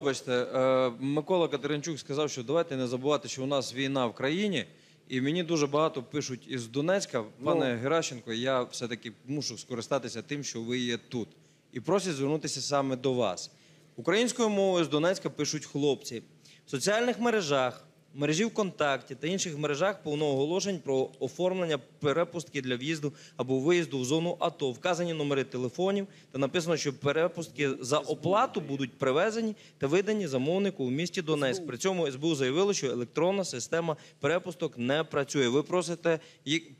Вибачте, е, Микола Катеринчук сказав, що давайте не забувати, що у нас війна в країні. І мені дуже багато пишуть із Донецька. Пане Геращенко, я все-таки мушу скористатися тим, що ви є тут. І просять звернутися саме до вас. Українською мовою з Донецька пишуть хлопці. В соціальних мережах, мережі ВКонтакті та інших мережах повно оголошень про оформлення перепустки для в'їзду або виїзду в зону АТО. Вказані номери телефонів та написано, що перепустки за оплату будуть привезені та видані замовнику у місті Донецьк. При цьому СБУ заявило, що електронна система перепусток не працює. Ви просите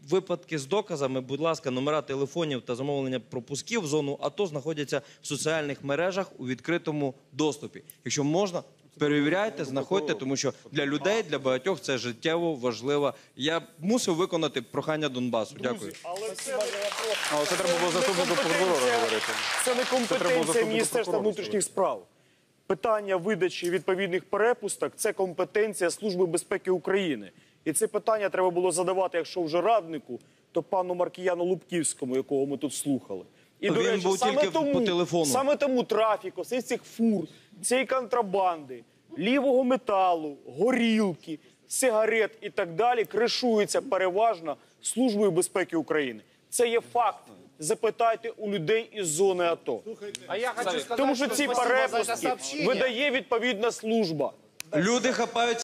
випадки з доказами. Будь ласка, номера телефонів та замовлення пропусків в зону АТО знаходяться в соціальних мережах у відкритому доступі. Якщо можна. Перевіряйте, знаходьте, тому що для людей, для багатьох це життєво важливо. Я мусив виконати прохання Донбасу. Дякую. Але це, А це треба було заступнику прокурора говорити. це не компетенція Міністерства внутрішніх справ. Питання видачі відповідних перепусток це компетенція Служби безпеки України. І це питання треба було задавати, якщо вже раднику, то пану Маркіяну Лубківському, якого ми тут слухали. І, Він був саме тільки тому, по телефону. Саме тому трафік, ось цих фур, цієї контрабанди, лівого металу, горілки, сигарет і так далі кришується переважно Службою безпеки України. Це є факт. Запитайте у людей із зони АТО. А я хочу сказати, Тому що ці сообщение. видає відповідна служба. Люди хапають